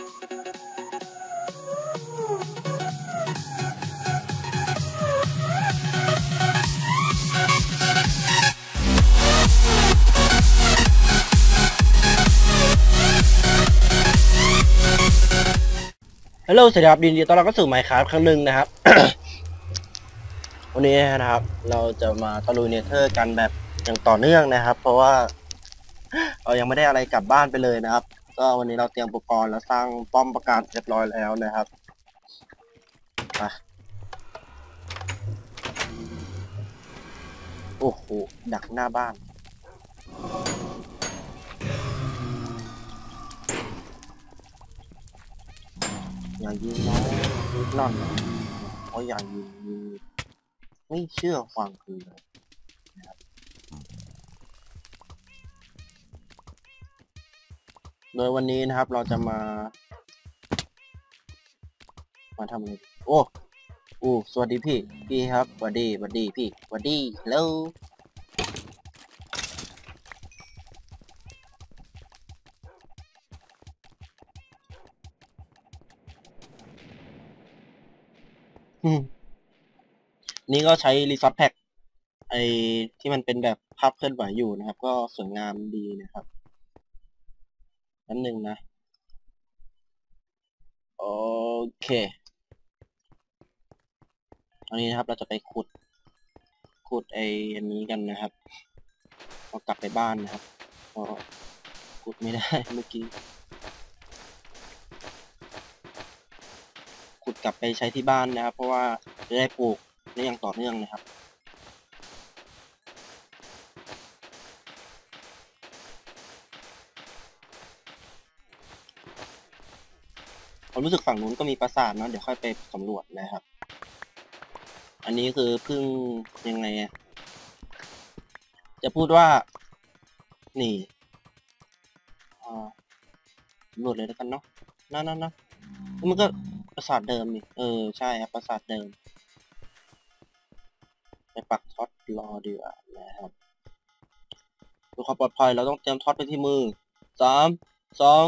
ฮัลโหลสวัสดีครับยินดีต้อนรับเข้าสู่ไมค์ครับครั้งหนึ่งนะครับ วันนี้นะครับ เราจะมาตะลุยเนเธอร์กันแบบอย่างต่อเนื่องนะครับ เพราะว่า เรายังไม่ได้อะไรกลับบ้านไปเลยนะครับ ก็วันนี้เราเตรียมอุปกรณ์แล้วสร้างป้อมประกาศเรียบร้อยแล้วนะครับไปโอ้โห ดักหน้าบ้าน อย่ายิงน้องนิดหน่อยเพราะอย่ายิงยิงไม่เชื่อฟังคือเลย โดยวันนี้นะครับเราจะมา มาทำอะไรโอ้อู้สวัสดีพี่ พี่ครับสวัสดีสวัสดีพี่สวัสดีแล้วนี่ก็ใช้รีซอสแพ็กไอที่มันเป็นแบบภาพเคลื่อนไหวอยู่นะครับ ก็สวยงามดีนะครับ นั่นหนึ่งนะ โอเคตอนนี้นะครับเราจะไปขุด ขุดไออันนี้กันนะครับเอกลับไปบ้านนะครับพราะขุดไม่ได้เมื่อกี้ ขุดกลับไปใช้ที่บ้านนะครับ เพราะว่าจะได้ปลูกได้อย่างต่อเนื่องนะครับ ผมรู้สึกฝั่งนู้นก็มีปราสาทนะเดี๋ยวค่อยไปสำรวจนะครับ อันนี้คือเพิ่งยังไงจะพูดว่า นี่สำรวจเลยแล้วกันเนาะนั่นนั่นนะมันก็ปราสาทเดิมนี่เออใช่ครับปราสาทเดิมไปปักท็อตรอดีกว่านะครับเพื่อความปลอดภัยเราต้องเตรียมท็อตไปที่มือสามสอง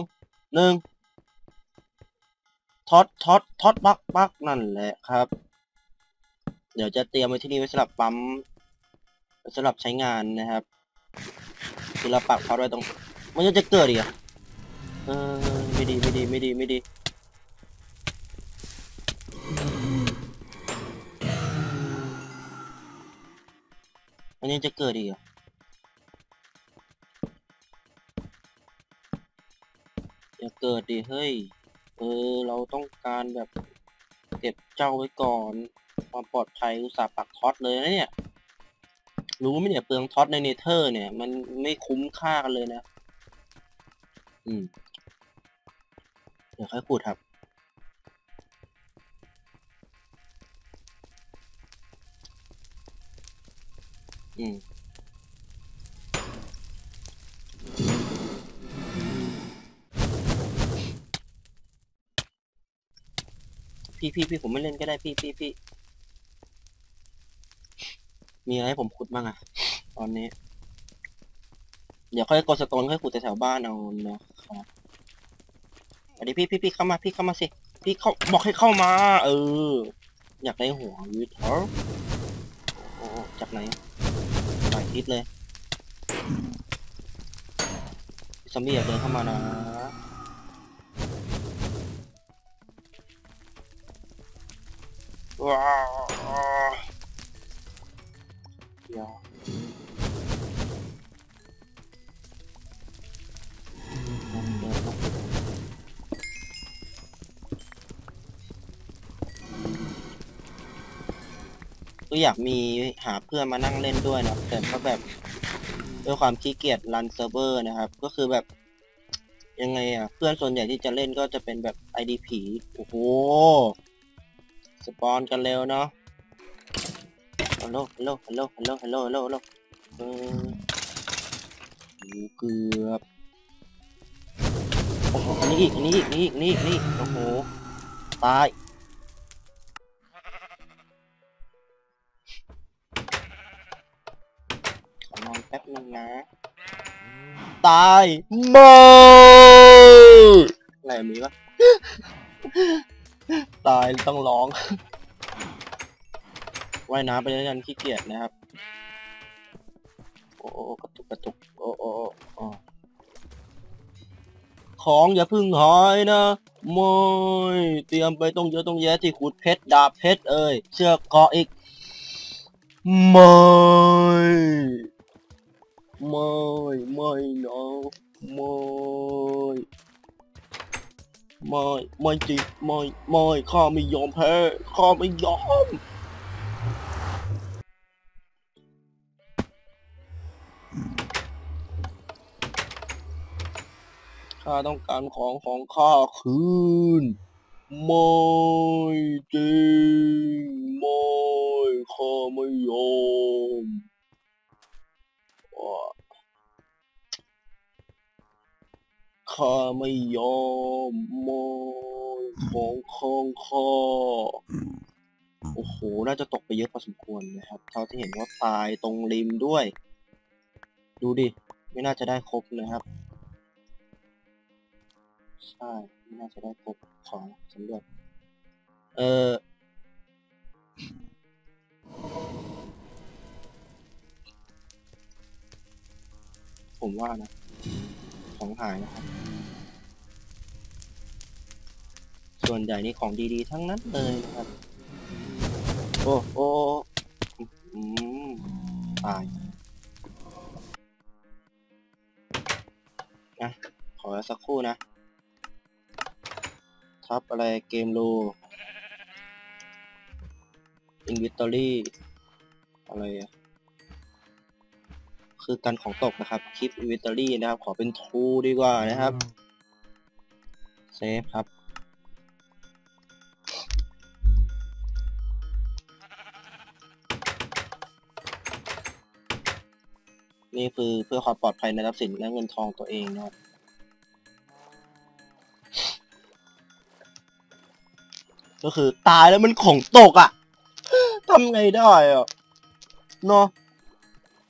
หนึ่ง ท็อตท็อตท็อตปักปักนั่นแหละครับ เดี๋ยวจะเตรียมไว้ที่นี่ไว้สำหรับปั๊มสำหรับใช้งานนะครับคือเราปักท็อตไว้ตรงมันจะเกิดอีกอะเออไม่ดีไม่ดีไม่ดีไม่ดีอันนี้จะเกิดอีกอะอย่าเกิดดิเฮ้ย ออ เราต้องการแบบเก็บเจ้าไว้ก่อน ความปลอดภัยอุตส่าห์ปักท็อตเลยนะเนี่ย รู้ไหมเนี่ยเปลืองท็อตในเนเธอร์ เนี่ย มันไม่คุ้มค่ากันเลยนะ อืม เดี๋ยวค่อยพูดครับอืม พี่พี่พี่ผมไม่เล่นก็ได้พี่พี่พี่มีอะไรให้ผมขุดบ้างอะตอนนี้ เดี๋ยวค่อยกดสโตนค่อยขุดแถวบ้านเอานะครับสวัสดีพี่พี่พี่เข้ามาพี่เข้ามาสิพี่เข้าบอกให้เข้ามา เออ อยากได้หัววิทเหรอโอ้จากไหนหลายทิศเลยซอมบี้อยากเดินเข้ามานะ ว้าวเดี๋ยวก็อยากมีหาเพื่อนมานั่งเล่นด้วยนะแต่ก็แบบด้วยความขี้เกียจรันเซิร์ฟเวอร์นะครับ ก็คือแบบ ยังไงอะ เพื่อนส่วนใหญ่ที่จะเล่นก็จะเป็นแบบ ID ผี โอ้โห สปอนกันเร็วเนาะฮัลโหลฮัลโหลฮัลโหลฮัลโหลฮัลโหลฮัลโหลฮัลโหลเออโอ้เกือบโอ้โหอันนี้อีกอันนี้อีกนี่อีกนี่อีกนี่อีกโอ้โหตายขอนอนแป๊บนึงนะ ตายโมอะไรมีวะ ตายต้องร้องว่ายน้ำไปแล้วกันขี้เกียจนะครับ โอ้กระตุกกระตุกโอ้โอ้โอ้ของอย่าพึ่งหายนะไม่เตรียมไปต้องเยอะต้องแยะที่ขุดเพชรดาบเพชรเอ้ยเชือกเกาะอีกม่ไม่ไม่นาะไม่ ไม่ไม่จริงไม่ไม่ข้าไม่ยอมแพ้ข้าไม่ยอมข้าต้องการของของข้าคืนไม่จริงไม่ข้าไม่ยอม ข้าไม่ยอมไม่ของของข้าโอ้โห น่าจะตกไปเยอะพอสมควรนะครับ เท่าที่เห็นว่าตายตรงริมด้วย ดูดิ ไม่น่าจะได้ครบนะครับ ใช่ ไม่น่าจะได้ครบของสำรวจเออผมว่านะ ของหายนะครับ ส่วนใหญ่นี่ของดีๆ ทั้งนั้นเลยนะครับ โอ้โอ้อืมตายนะขอสักครู่นะ ทับอะไรเกมโลอินวิตอรี่ อะไรอะคือกันของตกนะครับ คลิปอินวิตอรี่นะครับ ขอเป็นทูดีกว่านะครับ เซฟครับ นี่คือเพื่อความปลอดภัยในทรัพย์สินและเงินทองตัวเองนะครับก็คือตายแล้วมันของตกอะ่ะทำไงได้อะเนาะ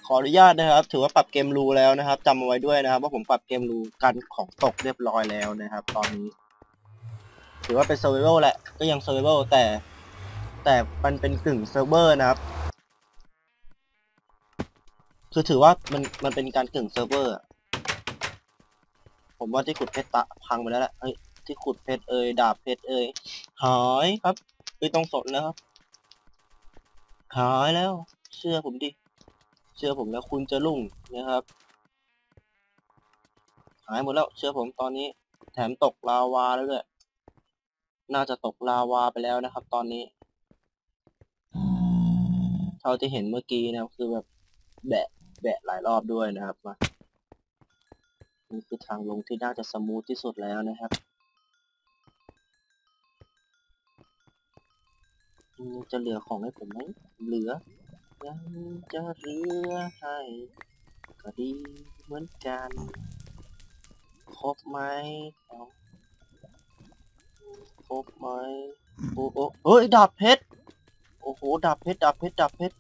ขออนุญาตนะครับ ถือว่าปรับเกมรูแล้วนะครับจำเอาไว้ด้วยนะครับ ว่าผมปรับเกมรูกันของตกเรียบร้อยแล้วนะครับ ตอนนี้ ถือว่าเป็นเซอร์ไวเวลแหละก็ยังเซอร์ไวเวลแต่ แต่มันเป็นกึ่งเซิร์ฟเวอร์นะครับ คือถือว่ามันมันเป็นการกึ่งเซิร์ฟเวอร์ผมว่าที่ขุดเพชรตะพังไปแล้วแหละเฮ้ยที่ขุดเพชรเอ่ยดาบเพชรเอ่ยหายครับไม่ต้องสนแล้วครับหายแล้ว เชื่อผมดิเชื่อผมแล้วคุณจะรุ่งนะครับหายหมดแล้วเชื่อผมตอนนี้ แถมตกลาวาแล้วด้วยน่าจะตกลาวาไปแล้วนะครับ ตอนนี้เท่าที่เห็นเมื่อกี้นะคือแบบแบะ แบะหลายรอบด้วยนะครับมานี่คือทางลงที่น่าจะสมูทที่สุดแล้วนะครับจะเหลือของให้ผมไหมเหลือ ยังจะเหลือให้ก็ดีเหมือนกันครบไหมครบไหมโอ้โอ้เฮ้ยดาบเพชรโอ้โหดาบเพชรดาบเพชรดาบเพชร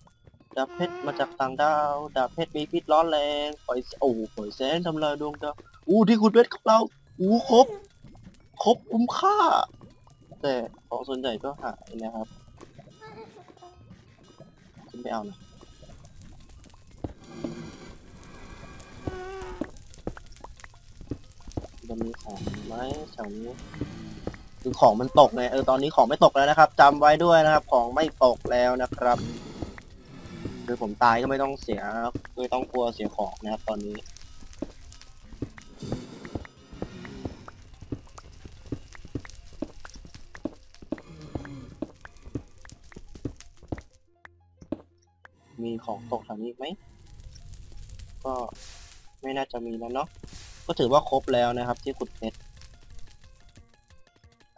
ดาบเพชรมาจากต่างดาวดาบเพชรมีพิษร้อนแรงปล่อยโอ้โหปล่อยแสงทำลายดวงดาวอู้ที่คุณเพชรกับเราอู้ครบครบคุ้มค่า แต่ของส่วนใหญ่ก็หายนะครับคุณไม่เอานะจะมีของไหมแถวนี้คือของมันตกไงเออตอนนี้ของไม่ตกแล้วนะครับจำไว้ด้วยนะครับ ของไม่ตกแล้วนะครับ คือผมตายก็ไม่ต้องเสียไม่ต้องกลัวเสียของนะครับตอนนี้ มีของตกแถวนี้ไหม ก็ไม่น่าจะมีแล้วเนาะก็ถือว่าครบแล้วนะครับที่ขุดเพชร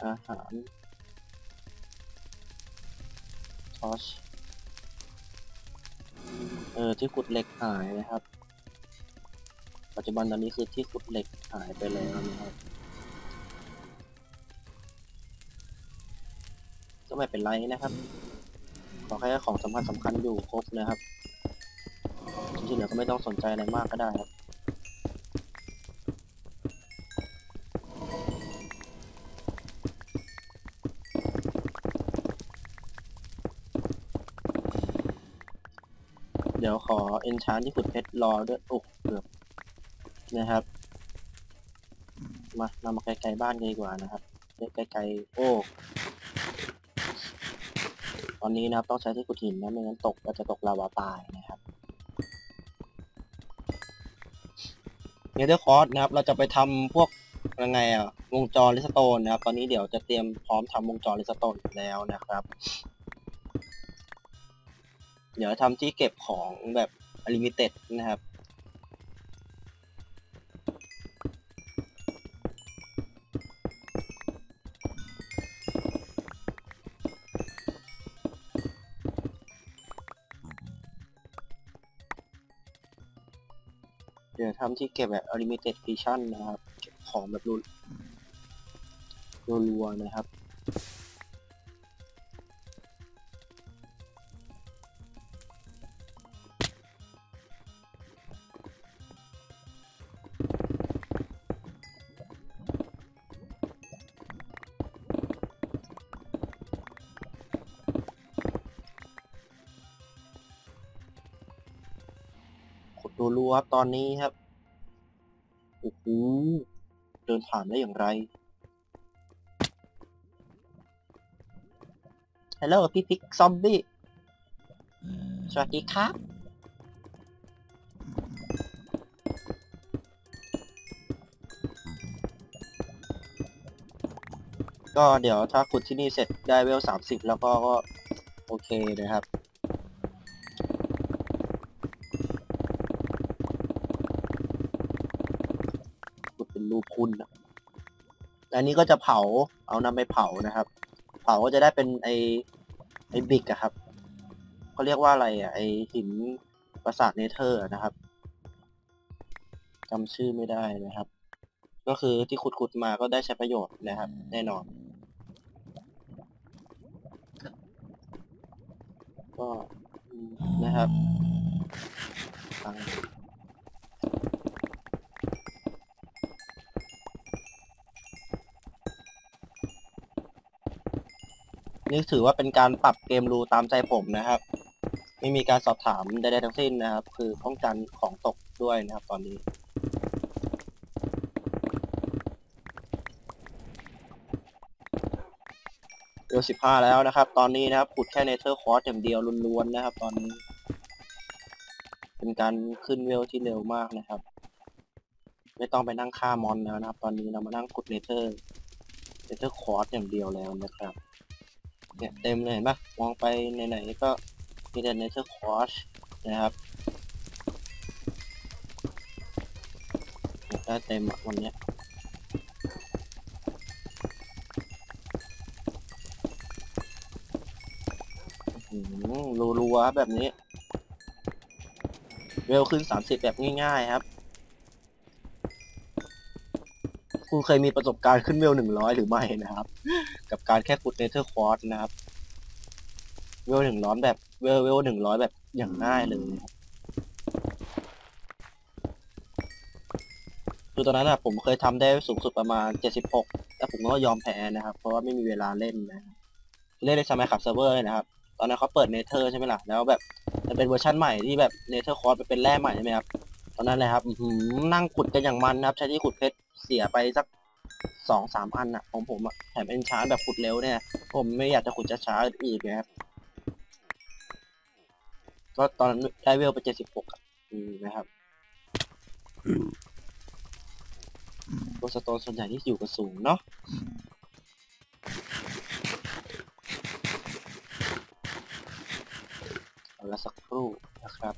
อาหารทอช เออที่ขุดเหล็กหายนะครับ ปัจจุบันตอนนี้คือที่ขุดเหล็กหายไปแล้วนะครับ ก็ไม่เป็นไรนะครับ ขอแค่ของสำคัญสำคัญอยู่ครบนะครับที่เหลือก็ไม่ต้องสนใจอะไรมากก็ได้ครับ ยวขอเอนชานที่ขุดเพชรรอด้วยโอ้เกือบนะครับ มานำมาไกลๆบ้านกันดีกว่านะครับไกลๆโอ้ตอนนี้นะครับต้องใช้ที่ขุดหินนะไม่งั้นตกก็จะตกลาวาตายนะครับเนเธอร์คอร์สนะครับ เราจะไปทำพวกยังไงอะวงจรลิสโตนนะครับ ตอนนี้เดี๋ยวจะเตรียมพร้อมทำวงจรลิสโตนแล้วนะครับ เดี๋ยวทำที่เก็บของแบบลิมิเต็ดนะครับ เดี๋ยวทำที่เก็บแบบ limited edition นนะครับ เก็บของแบบรัวรัวๆนะครับ ครับตอนนี้ครับโอ้โหเดินผ่านได้อย่างไรฮัลโหลพี่พิกซอมบี้สวัสดีครับ ก็เดี๋ยวถ้าขุดที่นี่เสร็จได้เวลสามสิบแล้วก็ก็ โอเคนะครับ อันนี้ก็จะเผาเอานำไปเผานะครับ เผาก็จะได้เป็นไอไอบิกอะครับเขาเรียกว่าอะไรอะไอหินปราสาทเนเธอร์นะครับจำชื่อไม่ได้นะครับ ก็คือที่ขุดขุดๆมาก็ได้ใช้ประโยชน์นะครับ แน่นอน ก็นะครับ นี่ถือว่าเป็นการปรับเกมรูตามใจผมนะครับ ไม่มีการสอบถามใดๆทั้งสิ้นนะครับ คือป้องกันของตกด้วยนะครับ ตอนนี้เดือสิบห้าแล้วนะครับ ตอนนี้นะครับขุดแค่เนเธอร์คอร์สอย่างเดียวล้วนๆนะครับ ตอนนี้ เป็นการขึ้นเวลที่เร็วมากนะครับ ไม่ต้องไปนั่งฆ่ามอนแล้วนะครับ ตอนนี้เรามานั่งขุดเนเธอร์เนเธอร์คอร์สอย่างเดียวแล้วนะครับ เนี่ยเต็มเลยเห็นปะมองไปไหนๆก็มีแต่เนเธอร์คอร์สนะครับได้เต็มอะวันนี้รัวๆแบบนี้เวลขึ้นสามสิบแบบง่าย ๆ ครับ คุณเคยมีประสบการณ์ขึ้นเวลหนึ่งร้อยหรือไม่นะครับ กับการแค่ขุดเนเธอร์คอร์สนะครับ เวลหนึ่งร้อยแบบเวลเวลหนึ่งร้อยแบบอย่างง่ายเลยคือตอนนั้นอะผมเคยทำได้สูงสุดประมาณเจ็ดสิบหกแล้วผมก็ยอมแพ้นะครับ เพราะว่าไม่มีเวลาเล่นนะเล่นในสมัยขับเซิร์ฟเวอร์นะครับ ตอนนั้นเขาเปิดเนเธอร์ใช่ไหมล่ะแล้วแบบมันเป็นเวอร์ชันใหม่ที่แบบเนเธอร์คอร์สเป็นแร่ใหม่ใช่ไหมครับ ตอนนั้นเลยครับนั่งขุดกันอย่างมันนะครับ ใช้ที่ขุดเพชรเสียไปสักสองสามอันอะของผมอะแถมเอนชาร์แบบขุดเร็วเนี่ย ผมไม่อยากจะขุดช้าๆอื่นะครับก็ตอนนั้นได้เวลไปเจ็ดสิบหกอะนะครับโกสโตนส่วนใหญ่ที่อยู่กับสูงเนาะเอาละสักครู่นะครับ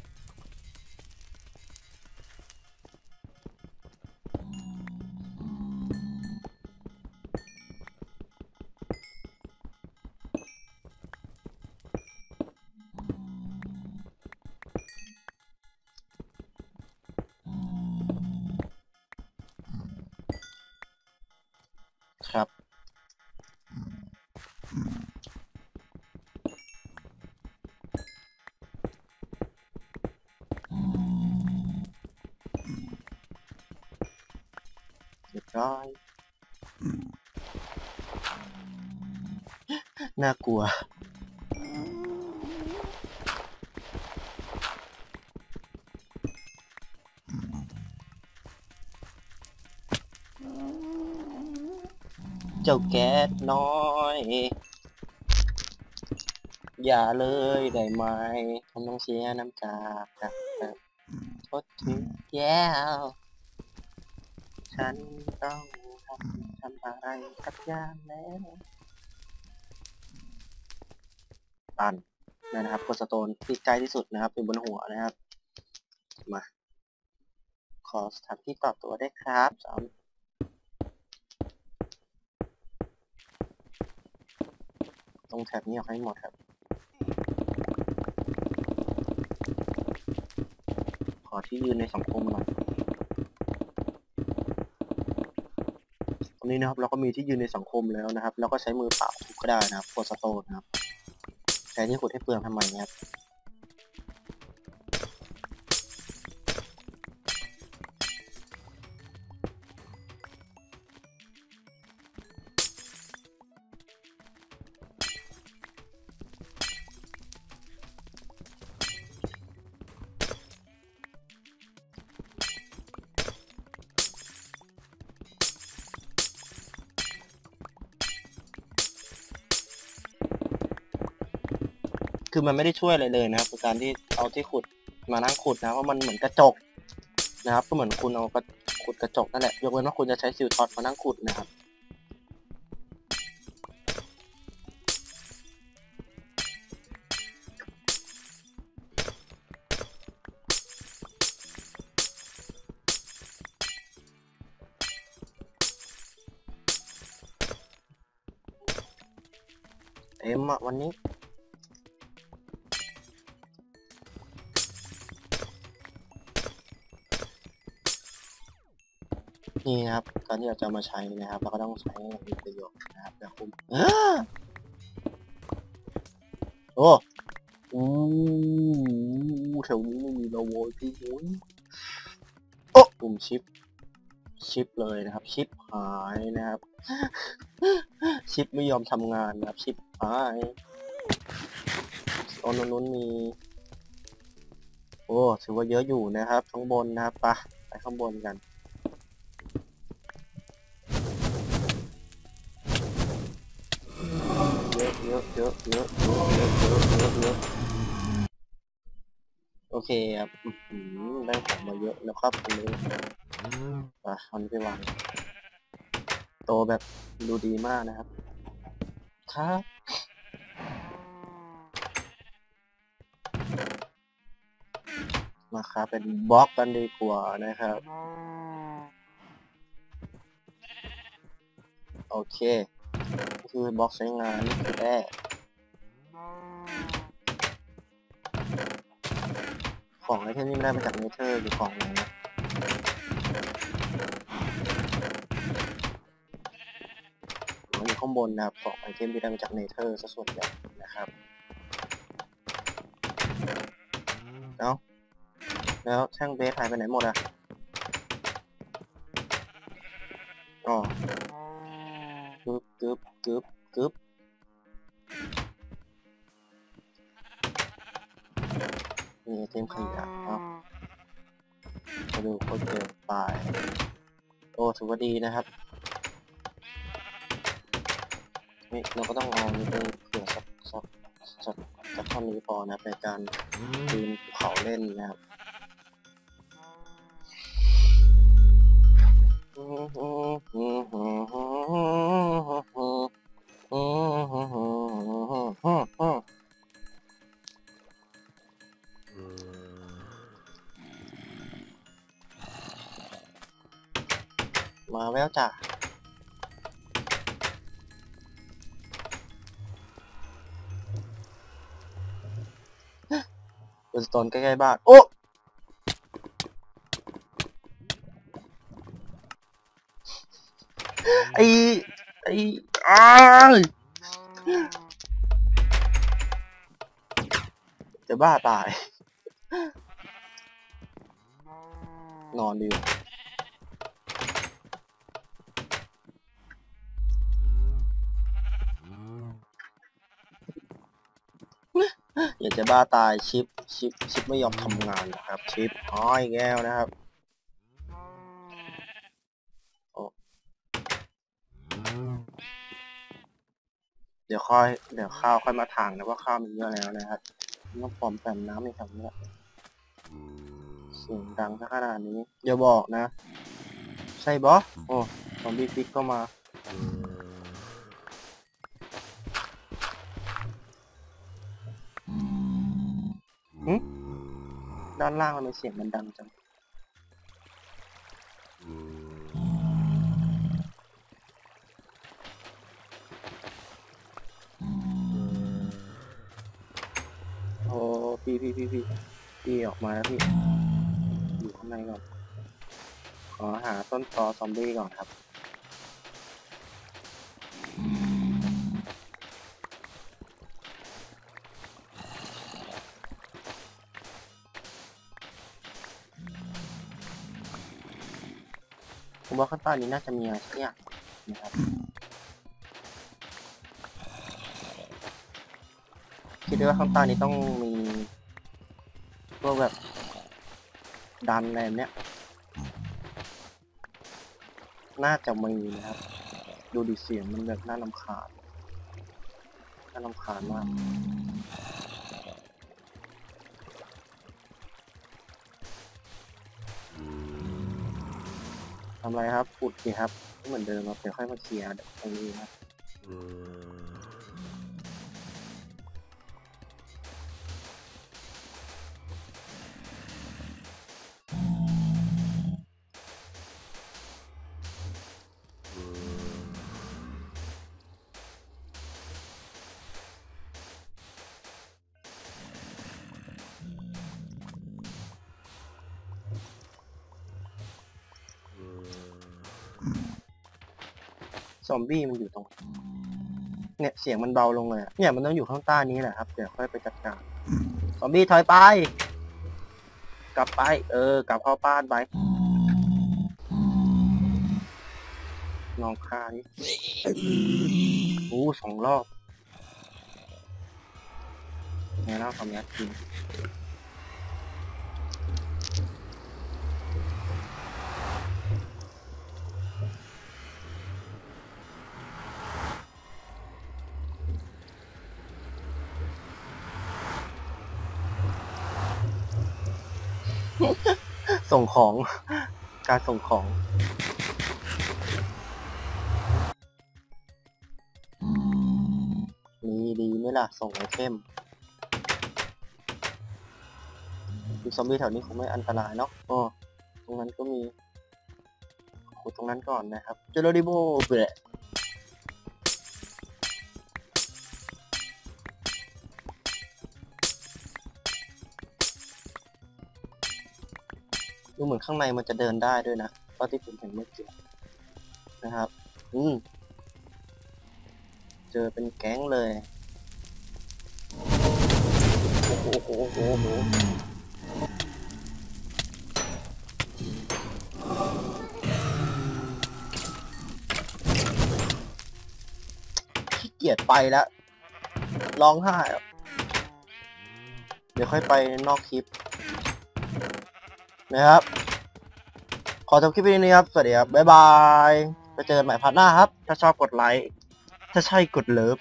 น่ากลัว เจ้าแก๊สน้อย อย่าเลยได้ไหมผมต้องเสียน้ำจาครับทดถึงแก้วฉันต้องทำอะไรกับยามแล้ว ตันนั่นะครับกดสโตนที่ใกล้ที่สุดนะครับอยู่บนหัวนะครับ มาขอสถานที่ต่อตัวได้ครับสามตรงแถบนี้ออกให้หมดครับ ขอที่ยืนในสังคมหน่อยตรงนี้นะครับเราก็มีที่ยืนในสังคมแล้วนะครับ แล้วก็ใช้มือเปล่าทุบก็ได้นะครับกดสโตนนะครับ แทนที่ขุดให้เปลืองทำไมนะ คือมันไม่ได้ช่วยอะไรเลยนะครับการที่เอาที่ขุดมานั่งขุดนะเพราะมันเหมือนกระจกนะครับ ก็เหมือนคุณเอากระขุดกระจกนั่นแหละยกเว้นว่าคุณจะใช้ซิลท็อตมานั่งขุดนะครับเอ็มอะวันนี้ นี่นะครับการที่เราจะมาใช้นะครับ เราก็ต้องใช้ให้มีประโยชน์นะครับอย่าคุมอ้าโอ้อู้แถวนี้ไม่มีราโวยพี่โอ้ยโอ้ปุ่มชิป ชิปเลยนะครับ ชิปหายนะครับ ชิปไม่ยอมทำงานนะครับ ชิปหายตอนนู้นมีโอ้ถือว่าเยอะอยู่นะครับข้างบนนะครับปะไปข้างบนกัน เยอะเยอะเยอะเยอะเยอะโอเคครับได้ของมาเยอะแล้วครับคุลุงอะมันไปวางโตแบบดูดีมากนะครับ ครับมาครับเป็นบล็อกกันดีกว่านะครับ โอเค คือบล็อกใช้งานแรก แร่ของไอเทมนี่ไม่ได้มาจากเนเธอร์หรือของอะไรนะมันอยู่ข้างบนนะครับของไอเทมที่ได้มาจากเนเธอร์ซะส่วนใหญ่นะครับแล้วแล้วแท่งเบสหายไปไหนหมดอะอ๋อกึบกึบกึบกึบ มีไอเทมขยะเนาะมาดูโคตรเกินไปโอ้ถือว่าดีนะครับนี่เราก็ต้องเอานี่เป็นเผื่อสักสักสักสักท่อนนี้พอนะครับในการปีนภูเขาเล่นนะครับมา แววจ้ะเป็นสโตนใกล้ๆบ้าน โอ้ไอไออ้าจะบ้าตาย นอนดีกว่า จะบ้าตายชิปชิปชิปไม่ยอมทำงานนะครับ ชิปอ้อยแก้วนะครับเดี๋ยวค่อยเดี๋ยวข้าวค่อยมาถางนะว่าข้าวมีเยอะแล้วนะครับต้องปลอมแปมน้ำในถังเนี้ยเสียงดังขนาดนี้อย่าบอกนะ ใช่บอโอ้ซอมบี้ฟิกก็มา ด้านล่างทำไมเสียงมันดังจังโอ้พี่พี่พี่พี่พี่ออกมาแล้วพี่อยู่ข้างในก่อนขอหาต้นตอซอมบี้ก่อนครับ ว่าข้างใต้นี้น่าจะมีอะไรสักอย่างนะครับคิดว่าข้างใต้นี้ต้องมีพวกแบบดันอะไรแบบเนี้ยน่าจะมีนะครับ ดูดิเสียงมันแบบน่าลำคาญน่าลำคาญมาก ทำไรครับอุดสิครับ เหมือนเดิมเราเดี๋ยวค่อยมาเคลียร์ตรงนี้ครับ ซอมบี้มันอยู่ตรง เนี่ยเสียงมันเบาลงเลยอะเนี่ยมันต้องอยู่ข้างใต้นี้แหละครับ เดี๋ยวค่อยไปจัดการซอมบี้ถอยไป กลับไป เออ กลับเข้าบ้านไปลองฆ่าดิโอ้สองรอบไงเล่าคำนี้จริง ส่งของ การส่งของมีดีไหมล่ะ ส่งไอเทมมีซอมบี้แถวนี้คงไม่อันตรายเนาะอ๋อตรงนั้นก็มีขุดตรงนั้นก่อนนะครับ เจอโรดิโบเบะ เหมือนข้างในมันจะเดินได้ด้วยนะเพราะที่ผมเห็นเมื่อกี้นะครับ อืม เจอเป็นแก๊งเลย โอ้โหโอ้โหโอ้โหขี้เกียจไปแล้ว ร้องไห้ เดี๋ยวค่อยไปนอกคลิป นะครับ ขอจบคลิปนี้นะครับ สวัสดีครับ บ๊ายบาย ไปเจอกันใหม่พาร์ทหน้าครับ ถ้าชอบกดไลค์ ถ้าใช่กดเลิฟ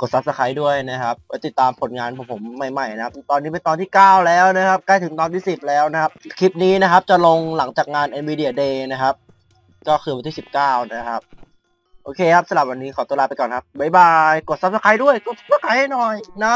กดซับสไครต์ด้วยนะครับไว้ติดตามผลงานของผมใหม่ๆนะครับ ตอนนี้เป็นตอนที่ 9 แล้วนะครับ ใกล้ถึงตอนที่ 10 แล้วนะครับ คลิปนี้นะครับ จะลงหลังจากงาน NVIDIA Day นะครับ ก็คือวันที่ 19 นะครับโอเคครับสำหรับวันนี้ขอตัวลาไปก่อนครับ บ๊ายบาย กดซับสไครต์ด้วย กดซับสไครต์ให้หน่อยนะ